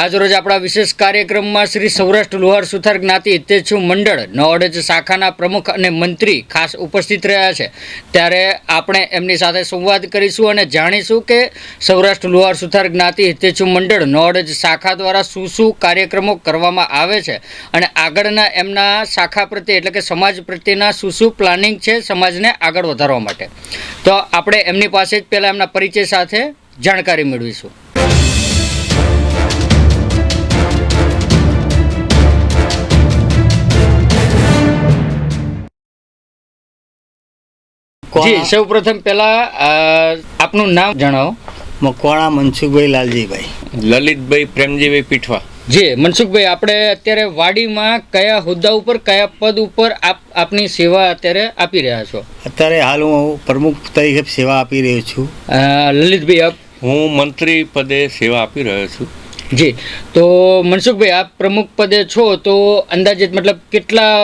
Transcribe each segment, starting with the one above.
આજરોજ આપણા વિશેષ કાર્યક્રમમાં શ્રી સૌરાષ્ટ્ર લુહાર સુથાર જ્ઞાતિ હિતેચ્છુ મંડળ નવડજ શાખાના પ્રમુખ અને મંત્રી ખાસ ઉપસ્થિત રહ્યા છે. ત્યારે આપણે એમની સાથે સંવાદ કરીશું અને જાણીશું કે સૌરાષ્ટ્ર લુહાર સુથાર જ્ઞાતિ હિતેચ્છુ મંડળ નવડજ શાખા દ્વારા શું શું કાર્યક્રમો કરવામાં આવે છે અને આગળના એમના શાખા પ્રત્યે એટલે કે સમાજ પ્રત્યેના શું શું પ્લાનિંગ છે સમાજને આગળ વધારવા માટે. તો આપણે એમની પાસે જ પહેલાં એમના પરિચય સાથે જાણકારી મેળવીશું. જી સૌ પ્રથમ પહેલા આપનું નામ જણાવો. મકવાણા મનસુખભાઈ લાલજીભાઈ. લલિતભાઈ પ્રેમજીભાઈ પીઠવા. જી મનસુખભાઈ આપણે અત્યારે વાડીમાં કયા હોદ્દા ઉપર કયા પદ ઉપર આપ આપની સેવા અત્યારે આપી રહ્યા છો? અત્યારે હાલ હું પ્રમુખ તરીકે સેવા આપી રહ્યો છું. લલિતભાઈ આપ? હું મંત્રી પદે સેવા આપી રહ્યો છું. જી તો મનસુખભાઈ આપ પ્રમુખ પદે છો તો અંદાજિત મતલબ કેટલા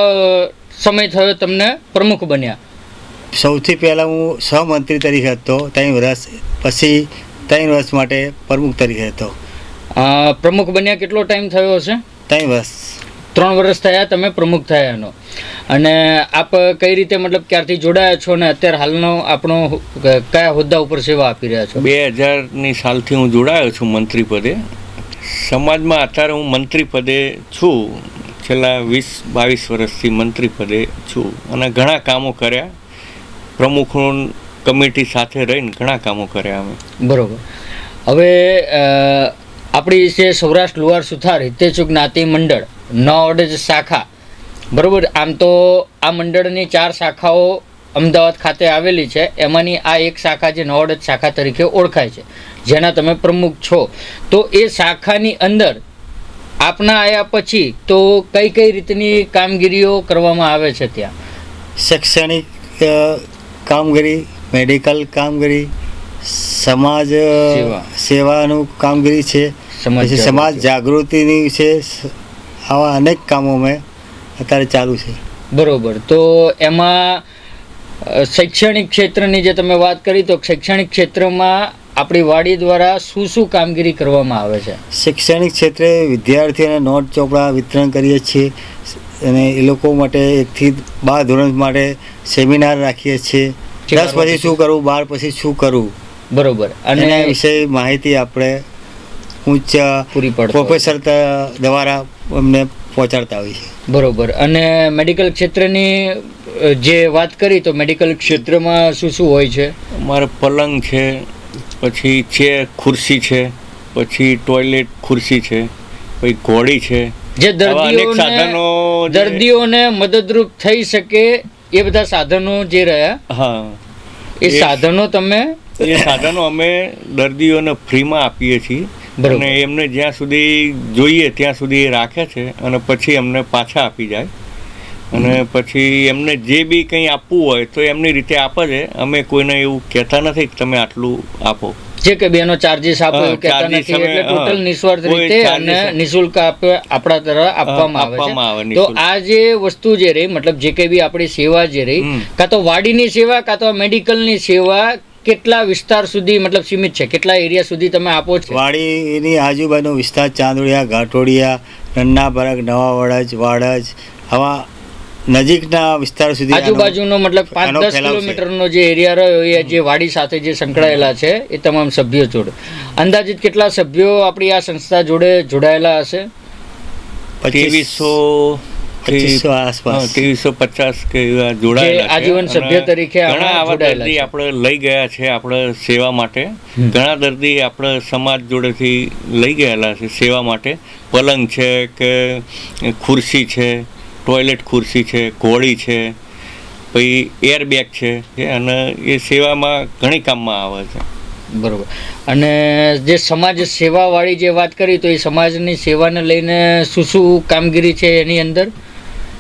સમય થયો તમને પ્રમુખ બન્યા? સૌથી પહેલાં હું સહમંત્રી તરીકે હતો ત્રણ વર્ષ પછી ત્રણ વર્ષ માટે પ્રમુખ તરીકે હતો. પ્રમુખ બન્યા કેટલો ટાઈમ થયો હશે? ત્રણ વર્ષ. ત્રણ વર્ષ થયા તમે પ્રમુખ થયા એનો. અને આપ કઈ રીતે મતલબ ક્યારથી જોડાયા છો અને અત્યારે હાલનો આપણો કયા હોદ્દા ઉપર સેવા આપી રહ્યા છો? બે હજારની સાલથી હું જોડાયો છું મંત્રી પદે. સમાજમાં અત્યારે હું મંત્રી પદે છું. છેલ્લા વીસ બાવીસ વર્ષથી મંત્રી પદે છું. અને ઘણા કામો કર્યા. પ્રમુખ કમિટી સાથે રહીને ઘણા કામો કર્યા અમે. બરોબર. હવે આપણી છે સૌરાષ્ટ્ર લુહાર સુથાર હિતેચુ જ્ઞાતિ મંડળ નોડજ શાખા. બરોબર? આમ તો આ મંડળની ચાર શાખાઓ અમદાવાદ ખાતે આવેલી છે. એમાંની આ એક શાખા જે નવડત શાખા તરીકે ઓળખાય છે. જેના તમે પ્રમુખ છો. તો એ શાખાની અંદર આપના આવ્યા પછી તો કઈ કઈ રીતની કામગીરીઓ કરવામાં આવે છે ત્યાં? શૈક્ષણિક કામગીરી મેડિકલ કામગીરી સમાજ સેવાનું કામગીરી છે. સમાજ પછી સમાજ જાગૃતિની છે. આવા અનેક કામો મેં અત્યારે ચાલુ છે. બરોબર. તો એમાં શૈક્ષણિક ક્ષેત્રની જે તમે વાત કરી તો શૈક્ષણિક ક્ષેત્રમાં આપણી વાડી દ્વારા શું શું કામગીરી કરવામાં આવે છે? શૈક્ષણિક ક્ષેત્રે વિદ્યાર્થીઓને નોટ ચોપડા વિતરણ કરીએ છીએ. અને એ લોકો માટે એકથી બાર ધોરણ માટે સેમિનાર રાખીએ છીએ. દસ પછી શું કરવું બાર પછી શું કરવું બરોબર. અને એના વિશે માહિતી આપણે ઉચ્ચ પૂરી પડે પ્રોફેસર દ્વારા અમને પહોંચાડતા હોઈએ છીએ. બરોબર. અને મેડિકલ ક્ષેત્રની જે વાત કરી તો મેડિકલ ક્ષેત્રમાં શું શું હોય છે? અમારે પલંગ છે પછી છે ખુરશી છે પછી ટોયલેટ ખુરશી છે પછી ઘોડી છે જે દર્દીઓને દર્દીઓને મદદરૂપ થઈ શકે એ બધા સાધનો જે રહ્યા હા. એ એ- સાધનો તમે એ સાધનો અમે દર્દીઓને ફ્રીમાં આપીએ છીએ. અને એમને જ્યાં સુધી જોઈએ ત્યાં સુધી એ રાખે છે અને પછી અમને પાછા આપી જાય. અને પછી એમને જે બી કંઈ આપવું હોય તો એમની રીતે આપે છે. અમે કોઈને એવું કહેતા નથી કે તમે આટલું આપો. જે કે બેનો ચાર્જીસ આપો હા, એવું કહેતા charges નથી. એટલે ટોટલ નિસ્વાર્થ રીતે અને. નિશુલ્ક આપે આપણા તરફ આપવામાં આવે આપવામાં આવે છે તો આ જે વસ્તુ જે રહી મતલબ જે કે બી આપણી સેવા જે રહી કાં તો વાડીની સેવા કાં તો મેડિકલની સેવા કેટલા વિસ્તાર સુધી મતલબ સીમિત છે? કેટલા એરિયા સુધી તમે આપો છો? વાડીની આજુબાજુનો વિસ્તાર ચાંદોડિયા ઘાટોડિયા નન્ના બરગ નવા વડજ વાડજ આવા નજીકના વિસ્તાર સુધી આજુબાજુનો મતલબ પાંચ દસ. કિલોમીટરનો જે એરિયા રહ્યો એ જે વાડી સાથે જે સંકળાયેલા છે એ તમામ સભ્યો જોડે. અંદાજિત કેટલા સભ્યો આપણી આ સંસ્થા જોડે જોડાયેલા હશે? પચીસો આસપાસ. ત્રેવીસો પચાસ કે જોડાયેલા છે. આજીવન સભ્ય તરીકે ઘણા આવા દર્દી આપણે લઈ ગયા છે આપણે સેવા માટે. ઘણા દર્દી આપણે સમાજ જોડેથી લઈ ગયેલા છે સેવા માટે. પલંગ છે કે ખુરશી છે ટોયલેટ ખુરશી છે ઘોડી છે પછી એરબેગ છે અને એ સેવામાં ઘણી કામમાં આવે છે. બરોબર. અને જે સમાજ સેવાવાળી જે વાત કરી તો એ સમાજની સેવાને લઈને શું શું કામગીરી છે એની અંદર?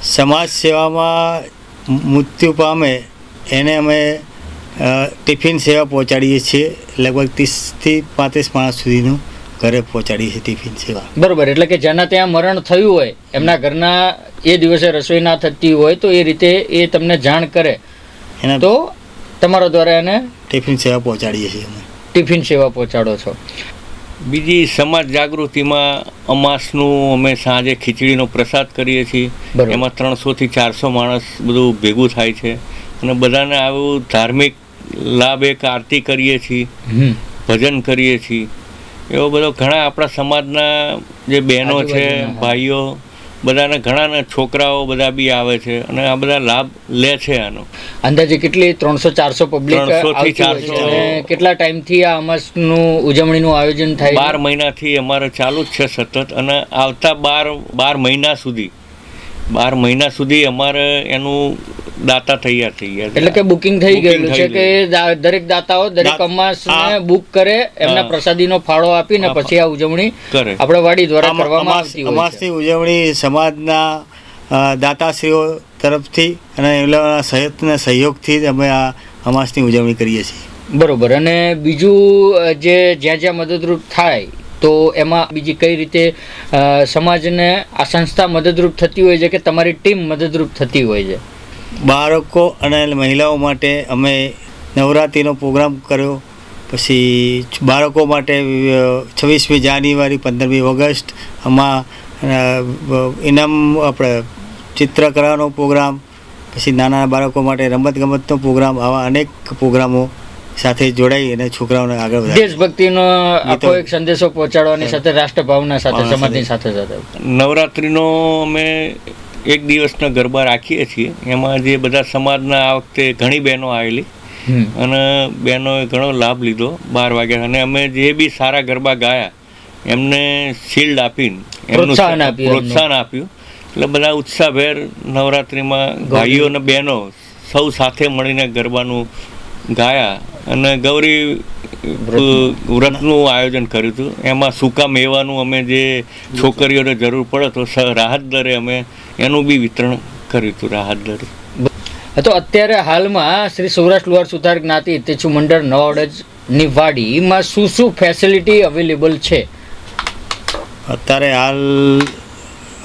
સમાજ સેવામાં મૃત્યુ પામે એને અમે ટિફિન સેવા પહોંચાડીએ છીએ લગભગ ત્રીસથી પાંત્રીસ માણસ સુધીનું. ઘરે પહોંચાડીએ છીએ ટિફિન સેવા. બરોબર એટલે કે જેના ત્યાં મરણ થયું હોય એમના ઘરના એ દિવસે રસોઈ ના થતી હોય તો એ રીતે એ તમને જાણ કરે. એના તો તમારા દ્વારા એને ટિફિન સેવા પહોંચાડીએ છીએ અમે. ટિફિન સેવા પહોંચાડો છો. બીજી સમાજ જાગૃતિમાં અમાસનું અમે સાંજે ખીચડીનો પ્રસાદ કરીએ છીએ. એમાં ત્રણસોથી ચારસો માણસ બધું ભેગું થાય છે. અને બધાને આવું ધાર્મિક લાભ એક આરતી કરીએ છીએ. ભજન કરીએ છીએ. એવો બધો ઘણા આપણા સમાજના જે બહેનો છે ભાઈઓ બધાને ઘણાના છોકરાઓ બધા બી આવે છે અને આ બધા લાભ લે છે આનો. અંદાજે કેટલી? ત્રણસો ચારસો પબ્લિક 300 થી આવતી હોય છે. 400. અને કેટલા ટાઈમથી આ અમાસનું ઉજવણીનું આયોજન થાય બાર મહિનાથી અમારે ચાલુ જ છે સતત અને આવતા બાર બાર મહિના સુધી. બાર મહિના સુધી અમારે એનું દાતા તૈયાર થઈ ગયા એટલે કે બુકિંગ થઈ ગયેલું છે કે દરેક દાતાઓ દરેક અમાસ અમાસને બુક કરે એમના. પ્રસાદીનો ફાળો આપીને પછી આ ઉજવણી કરે. આપણે વાડી દ્વારા કરવામાં આવતી હોય અમાસની ઉજવણી સમાજના દાતાશ્રીઓ તરફથી અને એમના લોકોના સહયોગથી જ અમે આ અમાસની ઉજવણી કરીએ છીએ. બરોબર. અને બીજું જે જ્યાં જ્યાં મદદરૂપ થાય તો એમાં બીજી કઈ રીતે સમાજને આ સંસ્થા મદદરૂપ થતી હોય છે કે તમારી ટીમ મદદરૂપ થતી હોય છે? બાળકો અને મહિલાઓ માટે અમે નવરાત્રિનો પ્રોગ્રામ કર્યો. પછી બાળકો માટે છવ્વીસમી જાન્યુઆરી, પંદરમી ઓગસ્ટ, આમાં ઇનામ આપણે ચિત્રકળાનો પ્રોગ્રામ, પછી નાના બાળકો માટે રમતગમતનો પ્રોગ્રામ, આવા અનેક પ્રોગ્રામો સાથે જોડાઈ અને છોકરાઓને આગળ વધારે દેશભક્તિનો આખો એક સંદેશો પહોંચાડવાની સાથે રાષ્ટ્રભાવના સાથે સમાજની સાથે. સાથે. નવરાત્રિનો અમે એક દિવસના ગરબા રાખીએ છીએ. એમાં જે બધા સમાજના આ વખતે ઘણી બહેનો આવેલી. અને બહેનોએ ઘણો લાભ લીધો બાર વાગ્યા. અને અમે જે બી સારા ગરબા ગાયા એમને શિલ્ડ આપીને એમનું પ્રોત્સાહન આપ્યું પ્રોત્સાહન આપ્યું. એટલે બધા ઉત્સાહભેર નવરાત્રિમાં ભાઈઓ અને બહેનો સૌ સાથે મળીને ગરબાનું ગાયા. અને ગૌરી વ્રતનું. આયોજન કર્યું હતું એમાં સૂકા મેવાનું અમે જે છોકરીઓને જરૂર પડે તો રાહત દરે અમે એનું બી વિતરણ કર્યું હતું રાહત દરે તો અત્યારે હાલમાં શ્રી સૌરાષ્ટ્ર લુહાર સુધાર જ્ઞાતિ હિતેચ્છુ મંડળ નવાડજની વાડીમાં શું શું ફેસિલિટી અવેલેબલ છે અત્યારે હાલ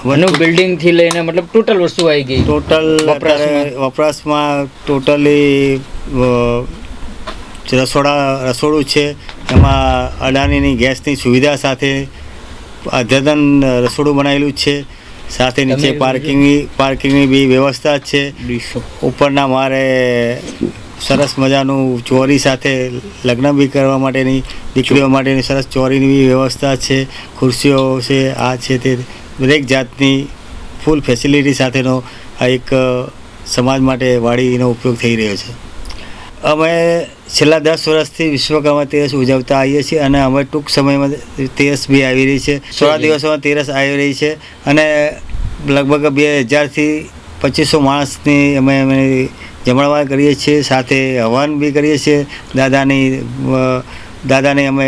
વનુ બિલ્ડિંગથી લઈને મતલબ ટોટલ વસ્તુ આવી ગઈ ટોટલ વપરાશમાં? વપરાશમાં ટોટલી રસોડા રસોડું છે એમાં અડાનીની ગેસની સુવિધા સાથે અદ્યતન રસોડું બનાવેલું છે. સાથે નીચે પાર્કિંગની પાર્કિંગની બી વ્યવસ્થા છે. ઉપરના મારે સરસ મજાનું ચોરી સાથે લગ્ન બી કરવા માટેની દીકરીઓ માટેની સરસ ચોરીની બી વ્યવસ્થા છે. ખુરશીઓ છે આ છે તે. દરેક જાતની ફૂલ ફેસિલિટી સાથેનો આ એક સમાજ માટે વાડીનો ઉપયોગ થઈ રહ્યો છે. અમે છેલ્લા દસ વર્ષથી વિશ્વકર્મા તેરસ ઉજવતા આવીએ છીએ અને અમે ટૂંક સમયમાં તેરસ બી આવી રહી છે. સોળા દિવસોમાં તેરસ આવી રહી છે અને લગભગ બે હજારથી પચીસો માણસની અમે અમે જમણવાર કરીએ છીએ સાથે હવન બી કરીએ છીએ. દાદાની દાદાને અમે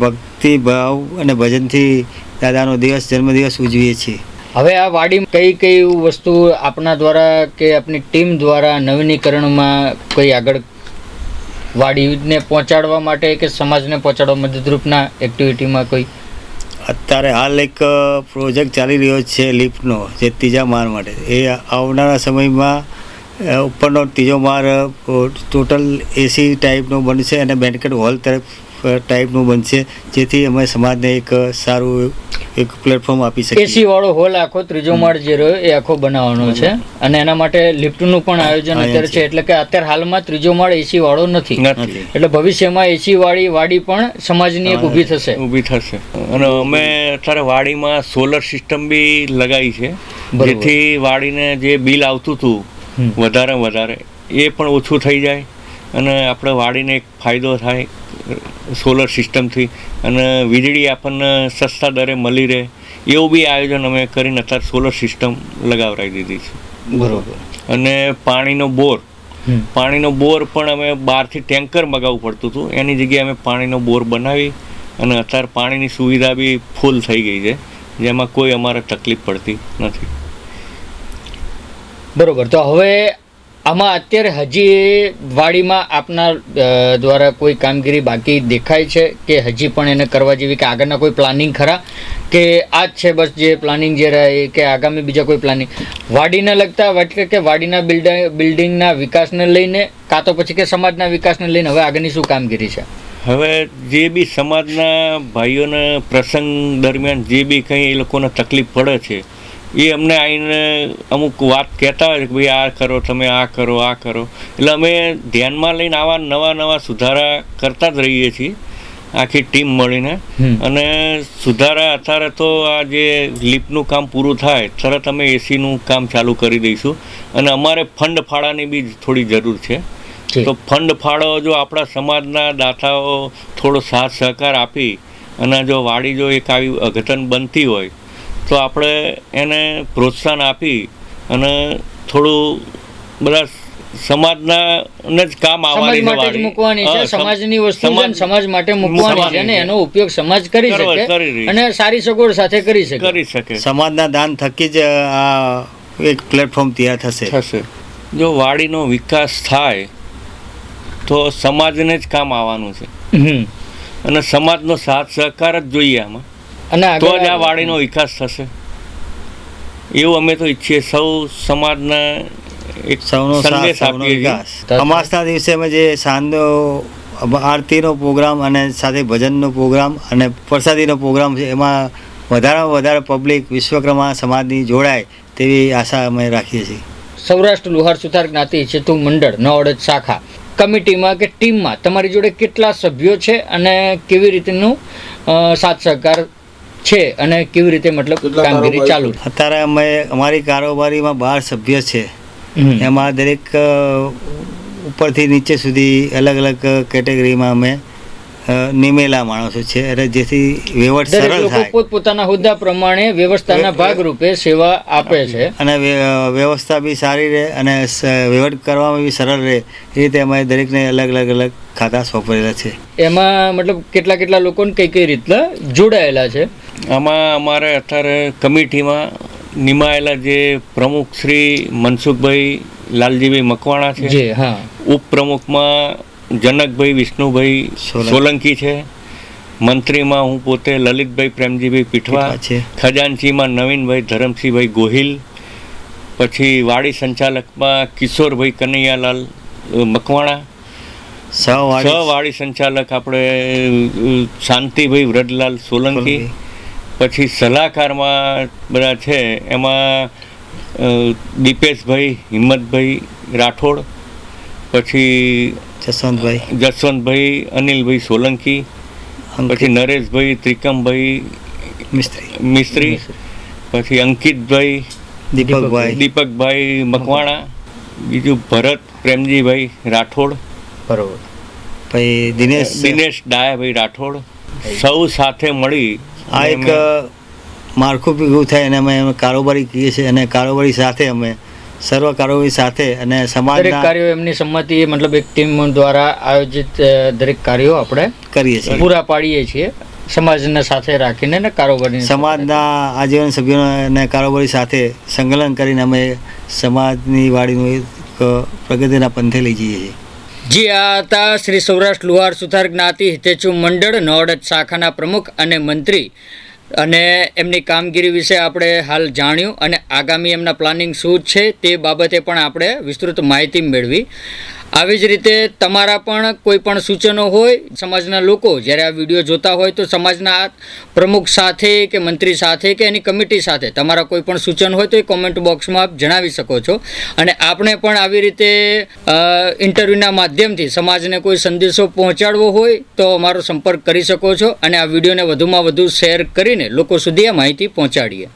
ભક્તિ ભાવ અને ભજનથી દાદાનો દિવસ જન્મદિવસ ઉજવીએ છીએ. હવે આ વાડી કઈ કઈ વસ્તુ આપના દ્વારા કે આપની ટીમ દ્વારા નવીનીકરણમાં કોઈ આગળ વાડીને પહોંચાડવા માટે કે સમાજને પહોંચાડવા મદદરૂપના એક્ટિવિટીમાં કોઈ? અત્યારે હાલ એક પ્રોજેક્ટ ચાલી રહ્યો છે લિફ્ટનો, જે ત્રીજા માળ માટે. એ આવનારા સમયમાં ઉપરનો ત્રીજો માળ ટોટલ એસી ટાઈપનો બનશે અને બેન્કેટ હોલ તરફ ટાઈપનું બનશે જેથી અમે સમાજને એક સારું એક પ્લેટફોર્મ આપી શકીએ. એસી વાળો હોલ આખો ત્રીજો માળ જે રહ્યો એ આખો બનાવવાનો છે. અને એના માટે લિફ્ટનું પણ આયોજન અત્યારે છે. એટલે કે અત્યારે હાલમાં ત્રીજો માળ એસી વાળો નથી. એટલે ભવિષ્યમાં એસી વાળી વાડી પણ સમાજની એક ઊભી થશે. ઊભી થશે. અને અમે અત્યારે વાડીમાં સોલર સિસ્ટમ બી લગાવી છે જેથી વાડીને જે બિલ આવતું હતું વધારે વધારે એ પણ ઓછું થઈ જાય. અને આપણે વાડીને એક ફાયદો થાય. સોલર સિસ્ટમથી અને વીજળી આપણને સસ્તા દરે મળી રહે એવું બી આયોજન અમે કરીને અત્યારે સોલર સિસ્ટમ લગાવરાવી દીધી છે. બરાબર. અને પાણીનો બોર પાણીનો બોર પણ અમે બહારથી ટેન્કર મગાવવું પડતું હતું એની જગ્યાએ અમે પાણીનો બોર બનાવી અને અત્યારે પાણીની સુવિધા બી ફૂલ થઈ ગઈ છે જેમાં કોઈ અમારે તકલીફ પડતી નથી. બરોબર તો હવે આમાં અત્યારે હજી વાડીમાં આપના દ્વારા કોઈ કામગીરી બાકી દેખાય છે કે હજી પણ એને કરવા જેવી કે આગળના કોઈ પ્લાનિંગ ખરા? કે આ જ છે બસ જે પ્લાનિંગ જે રહે કે આગામી બીજા કોઈ પ્લાનિંગ? વાડીને લગતા એટલે કે વાડીના બિલ્ડિંગ બિલ્ડિંગના વિકાસને લઈને કાં તો પછી કે સમાજના વિકાસને લઈને હવે આગળની શું કામગીરી છે? હવે જે બી સમાજના ભાઈઓના પ્રસંગ દરમિયાન જે બી કંઈ એ લોકોને તકલીફ પડે છે એ અમને આવીને અમુક વાત કહેતા હોય કે ભાઈ આ કરો તમે આ કરો આ કરો. એટલે અમે ધ્યાનમાં લઈને આવા નવા નવા સુધારા કરતા જ રહીએ છીએ આખી ટીમ મળીને. અને સુધારા અત્યારે તો આ જે લિફ્ટનું કામ પૂરું થાય તરત અમે એસીનું કામ ચાલુ કરી દઈશું. અને અમારે ફંડ ફાળાની બી થોડી જરૂર છે. તો ફંડ ફાળો જો આપણા સમાજના દાતાઓ થોડો સાથ સહકાર આપી અને જો વાડી જો એક આવી અઘટન બનતી હોય તો આપણે એને પ્રોત્સાહન આપી અને થોડું બધા સમાજના ને જ કામ સમાજ આવવાની માટે જ મૂકવાની છે સમાજની વસ્તુ છે સમાજ- માટે મૂકવાની છે અને એનો ઉપયોગ સમાજ કરી શકે. અને સારી સગવડ સાથે કરી શકે. કરી શકે. સમાજના દાન થકી જ આ એક પ્લેટફોર્મ તૈયાર થશે. થશે. જો વાડીનો વિકાસ થાય તો સમાજને જ કામ આવવાનું છે. હમ. અને સમાજનો સાથ સહકાર જ જોઈએ આમાં. અને તો જ આ વાડીનો વિકાસ થશે. એવું અમે તો ઈચ્છીએ સૌ સમાજના એક સૌનો સાથ સંદેશ આપીએ વિકાસ. અમાસના દિવસે અમે જે સાંજનો આરતીનો પ્રોગ્રામ અને સાથે ભજનનો પ્રોગ્રામ અને પ્રસાદીનો પ્રોગ્રામ છે એમાં વધારેમાં વધારે પબ્લિક વિશ્વકર્મા સમાજની જોડાય તેવી આશા અમે રાખીએ છીએ. સૌરાષ્ટ્ર લુહાર સુથાર જ્ઞાતિ ચેતુ મંડળ નવડજ શાખા કમિટીમાં કે ટીમમાં તમારી જોડે કેટલા સભ્યો છે અને કેવી રીતનું સાથ સહકાર છે અને કેવી રીતે મતલબ કામગીરી ચાલુ અત્યારે અમે અમારી કારોબારીમાં બાર સભ્ય છે. એમાં દરેક ઉપરથી નીચે સુધી અલગ અલગ કેટેગરીમાં અમે નિમેલા માણસો છે. એટલે જેથી વહીવટ સરળ લોકો થાય. પોતપોતાના હોદ્દા પ્રમાણે વ્યવસ્થાના ભાગરૂપે સેવા આપે છે. અને વ્યવસ્થા બી સારી રહે અને વ્યવહાર વહીવટ કરવામાં બી સરળ રહે. એ રીતે અમે દરેકને અલગ અલગ અલગ ખાતા સોંપેલા છે. એમાં મતલબ કેટલા કેટલા લોકોને કઈ કઈ રીતના જોડાયેલા છે? આમાં અમારે અત્યારે કમિટીમાં નિમાયેલા જે પ્રમુખ શ્રી મનસુખભાઈ લાલજીભાઈ મકવાણા છે જે હા ઉપપ્રમુખમાં જનકભાઈ વિષ્ણુભાઈ સોલંકી. છે મંત્રીમાં હું પોતે લલિતભાઈ પ્રેમજીભાઈ પીઠવા છે. ખજાનચીમાં નવીનભાઈ ધરમસિંહભાઈ ગોહિલ પછી વાડી સંચાલકમાં કિશોરભાઈ કનૈયાલાલ મકવાણા સ સહવાડી સંચાલક આપણે શાંતિભાઈ વ્રજલાલ સોલંકી પછી સલાહકારમાં બધા છે એમાં દીપેશભાઈ હિંમતભાઈ રાઠોડ પછી જસવંતભાઈ. જસવંતભાઈ અનિલભાઈ સોલંકી પછી નરેશભાઈ ત્રિકમભાઈ મિસ્ત્રી. મિસ્ત્રી પછી અંકિતભાઈ દીપકભાઈ. દીપકભાઈ મકવાણા બીજું ભરત પ્રેમજીભાઈ રાઠોડ બરોબર. પછી દિનેશ. દિનેશ ડાયાભાઈ રાઠોડ સૌ સાથે મળી આ એક માળખું ભેગું થાય અને અમે અમે કારોબારી કહીએ છીએ અને કારોબારી સાથે અમે સર્વ કારોબારી સાથે અને સમાજ કાર્યો એમની સંમતિ મતલબ એક ટીમ દ્વારા આયોજિત દરેક કાર્યો આપણે કરીએ છીએ. પૂરા પાડીએ છીએ સમાજને સાથે રાખીને ને કારોબારી સમાજના આજીવન સભ્યોને કારોબારી સાથે સંકલન કરીને અમે સમાજની વાડીનું એક પ્રગતિના પંથે લઈ જઈએ છીએ. જી, આ હતા શ્રી સૌરાષ્ટ્ર લુહાર સુથાર જ્ઞાતિ હિતેચુ મંડળ નોડત શાખાના પ્રમુખ અને મંત્રી. અને એમની કામગીરી વિશે આપણે હાલ જાણ્યું અને આગામી એમના પ્લાનિંગ શું છે તે બાબતે પણ આપણે વિસ્તૃત માહિતી મેળવી. આવી જ રીતે તમારા પણ કોઈ પણ સૂચનો હોય, સમાજના લોકો, જ્યારે આ વીડિયો જોતા હોય તો સમાજના પ્રમુખ સાથે કે મંત્રી સાથે કે એની કમિટી સાથે તમારા કોઈ પણ સૂચન હોય તો એ કોમેન્ટ બોક્સમાં જણાવી શકો છો. અને આપણે પણ આવી રીતે ઇન્ટરવ્યૂના માધ્યમથી સમાજને કોઈ સંદેશો પહોંચાડવો હોય તો અમારો સંપર્ક કરી શકો છો અને આ વિડીયોને વધુમાં વધુ શેર કરીને લોકો સુધી આ માહિતી પહોંચાડીએ.